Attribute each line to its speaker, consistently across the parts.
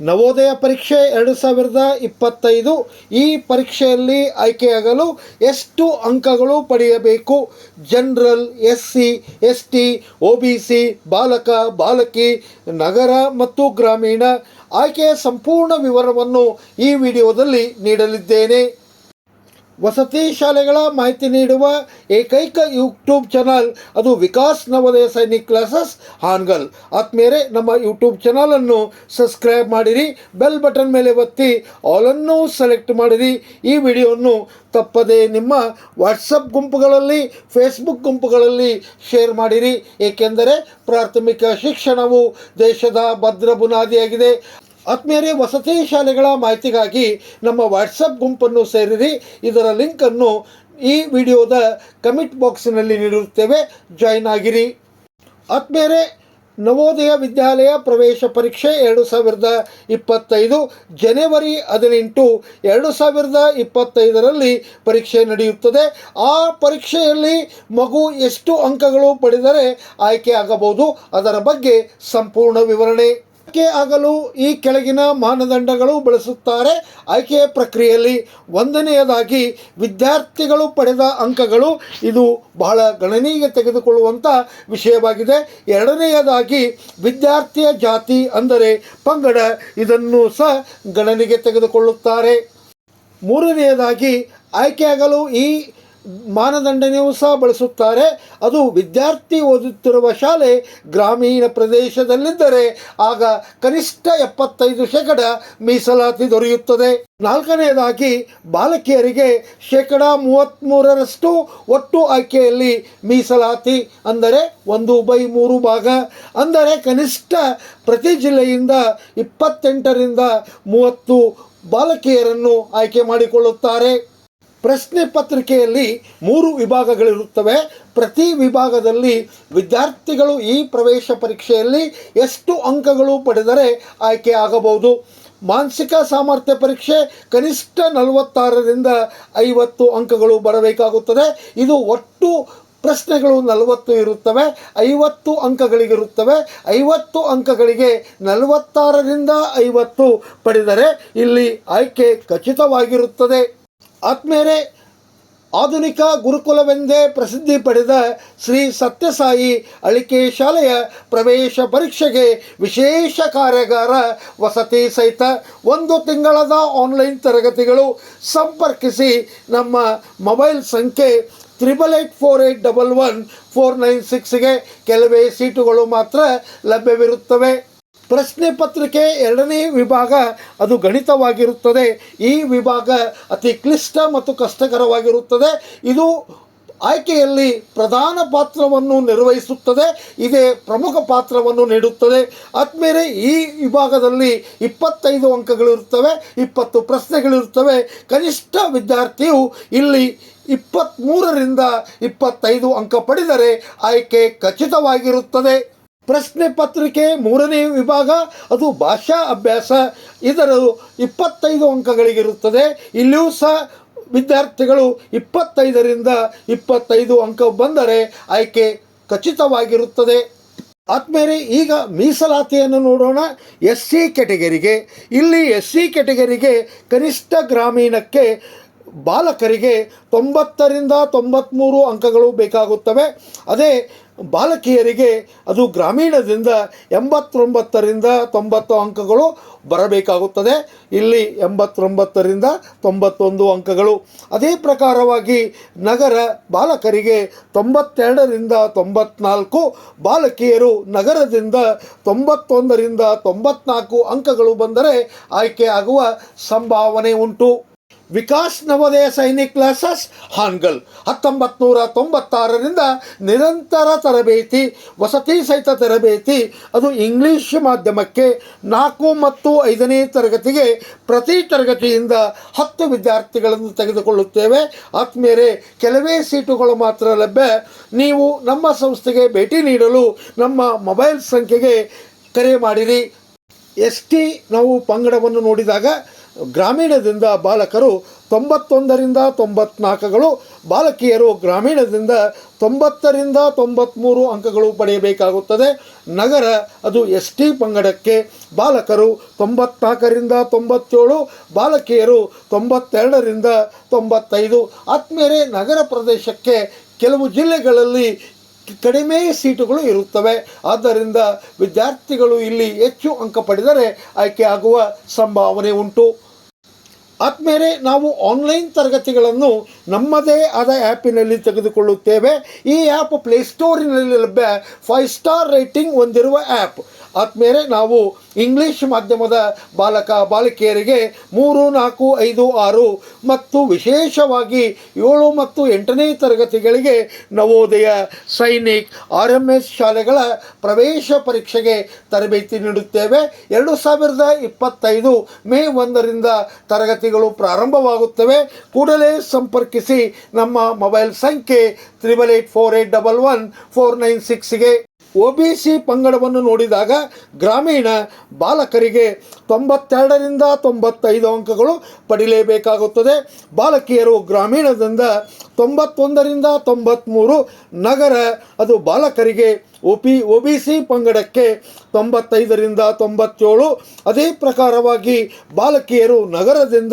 Speaker 1: ನವೋದಯ ಪರೀಕ್ಷೆ ಎರಡು ಸಾವಿರದ ಇಪ್ಪತ್ತೈದು. ಈ ಪರೀಕ್ಷೆಯಲ್ಲಿ ಆಯ್ಕೆಯಾಗಲು ಎಷ್ಟು ಅಂಕಗಳು ಪಡೆಯಬೇಕು? General S C S T O B C ಬಾಲಕ, ಬಾಲಕಿ, ನಗರ ಮತ್ತು ಗ್ರಾಮೀಣ. ಆಯ್ಕೆಯ ಸಂಪೂರ್ಣ ವಿವರವನ್ನು ಈ ವಿಡಿಯೋದಲ್ಲಿ ನೀಡಲಿದ್ದೇನೆ. ವಸತಿ ಶಾಲೆಗಳ ಮಾಹಿತಿ ನೀಡುವ ಏಕೈಕ ಯೂಟ್ಯೂಬ್ ಚಾನಲ್ ಅದು ವಿಕಾಸ್ ನವೋದಯ ಸೈನಿಕ್ ಕ್ಲಾಸಸ್ ಹಾನ್ಗಲ್. ಆತ್ಮೇರೆ ನಮ್ಮ ಯೂಟ್ಯೂಬ್ ಚಾನಲನ್ನು ಸಬ್ಸ್ಕ್ರೈಬ್ ಮಾಡಿರಿ ಬೆಲ್ ಬಟನ್ ಮೇಲೆ ಒತ್ತಿ ಆಲನ್ನು ಸೆಲೆಕ್ಟ್ ಮಾಡಿರಿ. ಈ ವಿಡಿಯೋವನ್ನು ತಪ್ಪದೆ ನಿಮ್ಮ ವಾಟ್ಸಪ್ ಗುಂಪುಗಳಲ್ಲಿ ಫೇಸ್ಬುಕ್ ಗುಂಪುಗಳಲ್ಲಿ ಶೇರ್ ಮಾಡಿರಿ. ಏಕೆಂದರೆ ಪ್ರಾಥಮಿಕ ಶಿಕ್ಷಣವು ದೇಶದ ಭದ್ರ ಬುನಾದಿಯಾಗಿದೆ. ಆತ್ಮೀಯರೇ, ವಸತಿ ಶಾಲೆಗಳ ಮಾಹಿತಿಗಾಗಿ ನಮ್ಮ ವಾಟ್ಸಪ್ ಗುಂಪನ್ನು ಸೇರಿರಿ. ಇದರ ಲಿಂಕನ್ನು ಈ ವಿಡಿಯೋದ ಕಮೆಂಟ್ ಬಾಕ್ಸಿನಲ್ಲಿ ನೀಡಿರುತ್ತೇವೆ. ಜಾಯ್ನ್ ಆಗಿರಿ. ಆತ್ಮೀಯರೇ, ನವೋದಯ ವಿದ್ಯಾಲಯ ಪ್ರವೇಶ ಪರೀಕ್ಷೆ ಎರಡು ಸಾವಿರದ ಇಪ್ಪತ್ತೈದು, ಜನವರಿ ಹದಿನೆಂಟು ಎರಡು ಸಾವಿರದ ಇಪ್ಪತ್ತೈದರಲ್ಲಿ ಪರೀಕ್ಷೆ ನಡೆಯುತ್ತದೆ. ಆ ಪರೀಕ್ಷೆಯಲ್ಲಿ ಮಗು ಎಷ್ಟು ಅಂಕಗಳು ಪಡೆದರೆ ಆಯ್ಕೆ ಆಗಬಹುದು? ಅದರ ಬಗ್ಗೆ ಸಂಪೂರ್ಣ ವಿವರಣೆ. ಆಯ್ಕೆ ಆಗಲು ಈ ಕೆಳಗಿನ ಮಾನದಂಡಗಳು ಬಳಸುತ್ತಾರೆ. ಆಯ್ಕೆಯ ಪ್ರಕ್ರಿಯೆಯಲ್ಲಿ ಒಂದನೆಯದಾಗಿ ವಿದ್ಯಾರ್ಥಿಗಳು ಪಡೆದ ಅಂಕಗಳು ಇದು ಬಹಳ ಗಣನೀಯ ತೆಗೆದುಕೊಳ್ಳುವಂಥ ವಿಷಯವಾಗಿದೆ. ಎರಡನೆಯದಾಗಿ ವಿದ್ಯಾರ್ಥಿಯ ಜಾತಿ ಅಂದರೆ ಪಂಗಡ ಇದನ್ನು ಸಹ ಗಣನೆಗೆ ತೆಗೆದುಕೊಳ್ಳುತ್ತಾರೆ. ಮೂರನೆಯದಾಗಿ ಆಯ್ಕೆಯಾಗಲು ಈ ಮಾನದಂಡನೆಯೂ ಸಹ ಬಳಸುತ್ತಾರೆ. ಅದು ವಿದ್ಯಾರ್ಥಿ ಓದುತ್ತಿರುವ ಶಾಲೆ ಗ್ರಾಮೀಣ ಪ್ರದೇಶದಲ್ಲಿದ್ದರೆ ಆಗ ಕನಿಷ್ಠ ಎಪ್ಪತ್ತೈದು ಶೇಕಡ ಮೀಸಲಾತಿ ದೊರೆಯುತ್ತದೆ. ನಾಲ್ಕನೆಯದಾಗಿ ಬಾಲಕಿಯರಿಗೆ ಶೇಕಡ ಮೂವತ್ತ್ಮೂರರಷ್ಟು ಒಟ್ಟು ಆಯ್ಕೆಯಲ್ಲಿ ಮೀಸಲಾತಿ ಅಂದರೆ ಒಂದು ಬೈ ಮೂರು ಭಾಗ. ಅಂದರೆ ಕನಿಷ್ಠ ಪ್ರತಿ ಜಿಲ್ಲೆಯಿಂದ ಇಪ್ಪತ್ತೆಂಟರಿಂದ ಮೂವತ್ತು ಬಾಲಕಿಯರನ್ನು ಆಯ್ಕೆ ಮಾಡಿಕೊಳ್ಳುತ್ತಾರೆ. ಪ್ರಶ್ನೆ ಪತ್ರಿಕೆಯಲ್ಲಿ ಮೂರು ವಿಭಾಗಗಳಿರುತ್ತವೆ. ಪ್ರತಿ ವಿಭಾಗದಲ್ಲಿ ವಿದ್ಯಾರ್ಥಿಗಳು ಈ ಪ್ರವೇಶ ಪರೀಕ್ಷೆಯಲ್ಲಿ ಎಷ್ಟು ಅಂಕಗಳು ಪಡೆದರೆ ಆಯ್ಕೆ ಆಗಬಹುದು? ಮಾನಸಿಕ ಸಾಮರ್ಥ್ಯ ಪರೀಕ್ಷೆ ಕನಿಷ್ಠ ನಲವತ್ತಾರರಿಂದ ಐವತ್ತು ಅಂಕಗಳು ಬರಬೇಕಾಗುತ್ತದೆ. ಇದು ಒಟ್ಟು ಪ್ರಶ್ನೆಗಳು ನಲವತ್ತು ಇರುತ್ತವೆ. ಐವತ್ತು ಅಂಕಗಳಿಗಿರುತ್ತವೆ. ಐವತ್ತು ಅಂಕಗಳಿಗೆ ನಲವತ್ತಾರರಿಂದ ಐವತ್ತು ಪಡೆದರೆ ಇಲ್ಲಿ ಆಯ್ಕೆ ಖಚಿತವಾಗಿರುತ್ತದೆ. ಆತ್ಮೇಲೆ ಆಧುನಿಕ ಗುರುಕುಲವೆಂದೇ ಪ್ರಸಿದ್ಧಿ ಪಡೆದ ಶ್ರೀ ಸತ್ಯಸಾಯಿ ಅಳಿಕೆ ಶಾಲೆಯ ಪ್ರವೇಶ ಪರೀಕ್ಷೆಗೆ ವಿಶೇಷ ಕಾರ್ಯಾಗಾರ ವಸತಿ ಸಹಿತ ಒಂದು ತಿಂಗಳದ ಆನ್ಲೈನ್ ತರಗತಿಗಳು ಸಂಪರ್ಕಿಸಿ ನಮ್ಮ ಮೊಬೈಲ್ ಸಂಖ್ಯೆ triple eight four eight double one four nine ಸಿಕ್ಸ್ಗೆ ಕೆಲವೇ ಸೀಟುಗಳು ಮಾತ್ರ ಲಭ್ಯವಿರುತ್ತವೆ. ಪ್ರಶ್ನೆ ಪತ್ರಿಕೆ ಎರಡನೇ ವಿಭಾಗ ಅದು ಗಣಿತವಾಗಿರುತ್ತದೆ. ಈ ವಿಭಾಗ ಅತಿ ಕ್ಲಿಷ್ಟ ಮತ್ತು ಕಷ್ಟಕರವಾಗಿರುತ್ತದೆ. ಇದು ಆಯ್ಕೆಯಲ್ಲಿ ಪ್ರಧಾನ ಪಾತ್ರವನ್ನು ನಿರ್ವಹಿಸುತ್ತದೆ. ಇದೇ ಪ್ರಮುಖ ಪಾತ್ರವನ್ನು ನೀಡುತ್ತದೆ. ಆದ್ಮೇಲೆ ಈ ವಿಭಾಗದಲ್ಲಿ ಇಪ್ಪತ್ತೈದು ಅಂಕಗಳಿರುತ್ತವೆ, ಇಪ್ಪತ್ತು ಪ್ರಶ್ನೆಗಳಿರುತ್ತವೆ. ಕನಿಷ್ಠ ವಿದ್ಯಾರ್ಥಿಯು ಇಲ್ಲಿ ಇಪ್ಪತ್ತ್ಮೂರರಿಂದ ಇಪ್ಪತ್ತೈದು ಅಂಕ ಪಡೆದರೆ ಆಯ್ಕೆ ಖಚಿತವಾಗಿರುತ್ತದೆ. ಪ್ರಶ್ನೆ ಪತ್ರಿಕೆ ಮೂರನೇ ವಿಭಾಗ, ಅದು ಭಾಷಾ ಅಭ್ಯಾಸ. ಇದರ ಇಪ್ಪತ್ತೈದು ಅಂಕಗಳಿಗಿರುತ್ತದೆ. ಇಲ್ಲಿಯೂ ಸಹ ವಿದ್ಯಾರ್ಥಿಗಳು ಇಪ್ಪತ್ತೈದರಿಂದ ಇಪ್ಪತ್ತೈದು ಅಂಕ ಬಂದರೆ ಆಯ್ಕೆ ಖಚಿತವಾಗಿರುತ್ತದೆ. ಆದ್ಮೇಲೆ ಈಗ ಮೀಸಲಾತಿಯನ್ನು ನೋಡೋಣ. ಎಸ್ ಸಿ ಕೆಟಗರಿಗೆ ಇಲ್ಲಿ ಎಸ್ ಸಿ ಕೆಟಗರಿಗೆ ಕನಿಷ್ಠ ಗ್ರಾಮೀಣಕ್ಕೆ ಬಾಲಕರಿಗೆ ತೊಂಬತ್ತರಿಂದ ತೊಂಬತ್ತ್ಮೂರು ಅಂಕಗಳು ಬೇಕಾಗುತ್ತವೆ. ಅದೇ ಬಾಲಕಿಯರಿಗೆ ಅದು ಗ್ರಾಮೀಣದಿಂದ ಎಂಬತ್ತೊಂಬತ್ತರಿಂದ ತೊಂಬತ್ತು ಅಂಕಗಳು ಬರಬೇಕಾಗುತ್ತದೆ. ಇಲ್ಲಿ ಎಂಬತ್ತೊಂಬತ್ತರಿಂದ ತೊಂಬತ್ತೊಂದು ಅಂಕಗಳು. ಅದೇ ಪ್ರಕಾರವಾಗಿ ನಗರ ಬಾಲಕರಿಗೆ ತೊಂಬತ್ತೆರಡರಿಂದ ತೊಂಬತ್ನಾಲ್ಕು, ಬಾಲಕಿಯರು ನಗರದಿಂದ ತೊಂಬತ್ತೊಂದರಿಂದ ತೊಂಬತ್ನಾಲ್ಕು ಅಂಕಗಳು ಬಂದರೆ ಆಯ್ಕೆ ಆಗುವ ಸಂಭಾವನೆ ಉಂಟು. ವಿಕಾಸ್ ನವೋದಯ ಸೈನಿಕ್ ಕ್ಲಾಸಸ್, ಹಾನ್ಗಲ್. ಹತ್ತೊಂಬತ್ತು ನೂರ ತೊಂಬತ್ತಾರರಿಂದ ನಿರಂತರ ತರಬೇತಿ, ವಸತಿ ಸಹಿತ ತರಬೇತಿ, ಅದು ಇಂಗ್ಲಿಷ್ ಮಾಧ್ಯಮಕ್ಕೆ ನಾಲ್ಕು ಮತ್ತು ಐದನೇ ತರಗತಿಗೆ ಪ್ರತಿ ತರಗತಿಯಿಂದ ಹತ್ತು ವಿದ್ಯಾರ್ಥಿಗಳನ್ನು ತೆಗೆದುಕೊಳ್ಳುತ್ತೇವೆ. ಆತ್ಮೀಯರೇ, ಕೆಲವೇ ಸೀಟುಗಳು ಮಾತ್ರ ಲಭ್ಯ. ನೀವು ನಮ್ಮ ಸಂಸ್ಥೆಗೆ ಭೇಟಿ ನೀಡಲು ನಮ್ಮ ಮೊಬೈಲ್ ಸಂಖ್ಯೆಗೆ ಕರೆ ಮಾಡಿರಿ. ಎಸ್ ಟಿ ನಾವು ಪಂಗಡವನ್ನು ನೋಡಿದಾಗ ಗ್ರಾಮೀಣದಿಂದ ಬಾಲಕರು ತೊಂಬತ್ತೊಂದರಿಂದ ತೊಂಬತ್ನಾಲ್ಕುಗಳು, ಬಾಲಕಿಯರು ಗ್ರಾಮೀಣದಿಂದ ತೊಂಬತ್ತರಿಂದ ತೊಂಬತ್ತ್ಮೂರು ಅಂಕಗಳು ಪಡೆಯಬೇಕಾಗುತ್ತದೆ. ನಗರ, ಅದು ಎಸ್ ಟಿ ಪಂಗಡಕ್ಕೆ ಬಾಲಕರು ತೊಂಬತ್ನಾಲ್ಕರಿಂದ ತೊಂಬತ್ತೇಳು, ಬಾಲಕಿಯರು ತೊಂಬತ್ತೆರಡರಿಂದ ತೊಂಬತ್ತೈದು. ಆದಮೇಲೆ ನಗರ ಪ್ರದೇಶಕ್ಕೆ ಕೆಲವು ಜಿಲ್ಲೆಗಳಲ್ಲಿ ಕಡಿಮೆ ಸೀಟುಗಳು ಇರುತ್ತವೆ. ಆದ್ದರಿಂದ ವಿದ್ಯಾರ್ಥಿಗಳು ಇಲ್ಲಿ ಹೆಚ್ಚು ಅಂಕ ಪಡೆದರೆ ಆಯ್ಕೆ ಆಗುವ ಸಂಭಾವನೆ ಉಂಟು. ಆದ್ಮೇಲೆ ನಾವು ಆನ್ಲೈನ್ ತರಗತಿಗಳನ್ನು ನಮ್ಮದೇ ಆದ ಆ್ಯಪಿನಲ್ಲಿ ತೆಗೆದುಕೊಳ್ಳುತ್ತೇವೆ. ಈ ಆ್ಯಪ್ ಪ್ಲೇಸ್ಟೋರಿನಲ್ಲಿ ಲಭ್ಯ ಫೈವ್ ಸ್ಟಾರ್ ರೇಟಿಂಗ್ ಹೊಂದಿರುವ ಆ್ಯಪ್ ಆದಮೇಲೆ ನಾವು ಇಂಗ್ಲೀಷ್ ಮಾಧ್ಯಮದ ಬಾಲಕ, ಬಾಲಕಿಯರಿಗೆ ಮೂರು, ನಾಲ್ಕು, ಐದು, ಆರು ಮತ್ತು ವಿಶೇಷವಾಗಿ ಏಳು ಮತ್ತು ಎಂಟನೇ ತರಗತಿಗಳಿಗೆ Navodaya, Sainik, R M S ಶಾಲೆಗಳ ಪ್ರವೇಶ ಪರೀಕ್ಷೆಗೆ ತರಬೇತಿ ನೀಡುತ್ತೇವೆ. ಎರಡು ಸಾವಿರದ ಇಪ್ಪತ್ತೈದು ಮೇ ಒಂದರಿಂದ ತರಗತಿಗಳು ಪ್ರಾರಂಭವಾಗುತ್ತವೆ. ಕೂಡಲೇ ಸಂಪರ್ಕಿಸಿ ನಮ್ಮ ಮೊಬೈಲ್ ಸಂಖ್ಯೆ triple eight four eight double one four nine ಸಿಕ್ಸ್ಗೆ O B C ಪಂಗಡವನ್ನು ನೋಡಿದಾಗ ಗ್ರಾಮೀಣ ಬಾಲಕರಿಗೆ ತೊಂಬತ್ತೆರಡರಿಂದ ತೊಂಬತ್ತೈದು ಅಂಕಗಳು ಪಡಿಲೇಬೇಕಾಗುತ್ತದೆ. ಬಾಲಕಿಯರು ಗ್ರಾಮೀಣದಿಂದ ತೊಂಬತ್ತೊಂದರಿಂದ ತೊಂಬತ್ತ್ಮೂರು ನಗರ, ಅದು ಬಾಲಕರಿಗೆ O P O B C ಪಂಗಡಕ್ಕೆ ತೊಂಬತ್ತೈದರಿಂದ ತೊಂಬತ್ತೇಳು. ಅದೇ ಪ್ರಕಾರವಾಗಿ ಬಾಲಕಿಯರು ನಗರದಿಂದ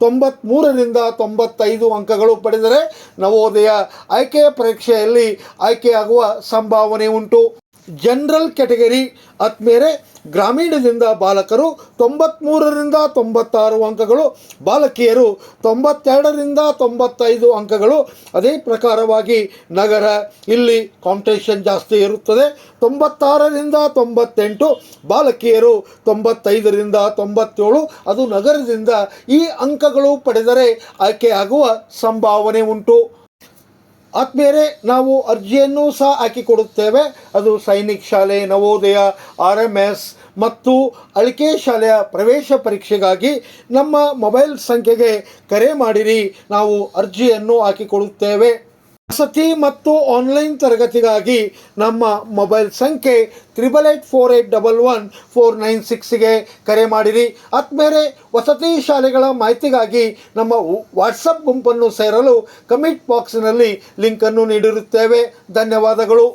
Speaker 1: ತೊಂಬತ್ತ್ಮೂರರಿಂದ ತೊಂಬತ್ತೈದು ಅಂಕಗಳು ಪಡೆದರೆ ನವೋದಯ ಆಯ್ಕೆಯ ಪರೀಕ್ಷೆಯಲ್ಲಿ ಆಯ್ಕೆಯಾಗುವ ಸಂಭಾವನೆ ಉಂಟು. ಜನರಲ್ ಕ್ಯಾಟಗರಿ ಆದ್ಮೇಲೆ ಗ್ರಾಮೀಣದಿಂದ ಬಾಲಕರು ತೊಂಬತ್ತ್ಮೂರರಿಂದ ತೊಂಬತ್ತಾರು ಅಂಕಗಳು, ಬಾಲಕಿಯರು ತೊಂಬತ್ತೆರಡರಿಂದ ತೊಂಬತ್ತೈದು ಅಂಕಗಳು. ಅದೇ ಪ್ರಕಾರವಾಗಿ ನಗರ ಇಲ್ಲಿ ಕಾಂಪಿಟೇಷನ್ ಜಾಸ್ತಿ ಇರುತ್ತದೆ. ತೊಂಬತ್ತಾರರಿಂದ ತೊಂಬತ್ತೆಂಟು, ಬಾಲಕಿಯರು ತೊಂಬತ್ತೈದರಿಂದ ತೊಂಬತ್ತೇಳು. ಅದು ನಗರದಿಂದ ಈ ಅಂಕಗಳು ಪಡೆದರೆ ಆಯ್ಕೆಯಾಗುವ ಸಂಭಾವನೆ ಉಂಟು. ಆದ್ಮೇಲೆ ನಾವು ಅರ್ಜಿಯನ್ನು ಸಹ ಹಾಕಿಕೊಡುತ್ತೇವೆ. ಅದು ಸೈನಿಕ್ ಶಾಲೆ, ನವೋದಯ ಆರ್ ಎಂ ಎಸ್ ಮತ್ತು ಅಳಿಕೆ ಶಾಲೆಯ ಪ್ರವೇಶ ಪರೀಕ್ಷೆಗಾಗಿ ನಮ್ಮ ಮೊಬೈಲ್ ಸಂಖ್ಯೆಗೆ ಕರೆ ಮಾಡಿರಿ. ನಾವು ಅರ್ಜಿಯನ್ನು ಹಾಕಿಕೊಡುತ್ತೇವೆ. ವಸತಿ ಮತ್ತು ಆನ್ಲೈನ್ ತರಗತಿಗಾಗಿ ನಮ್ಮ ಮೊಬೈಲ್ ಸಂಖ್ಯೆ triple eight four eight double one four nine ಸಿಕ್ಸ್ಗೆ ಕರೆ ಮಾಡಿರಿ. ಆದ್ಮೇಲೆ ವಸತಿ ಶಾಲೆಗಳ ಮಾಹಿತಿಗಾಗಿ ನಮ್ಮ ವಾಟ್ಸಪ್ ಗುಂಪನ್ನು ಸೇರಲು ಕಮೆಂಟ್ ಬಾಕ್ಸ್ನಲ್ಲಿ ಲಿಂಕನ್ನು ನೀಡಿರುತ್ತೇವೆ. ಧನ್ಯವಾದಗಳು.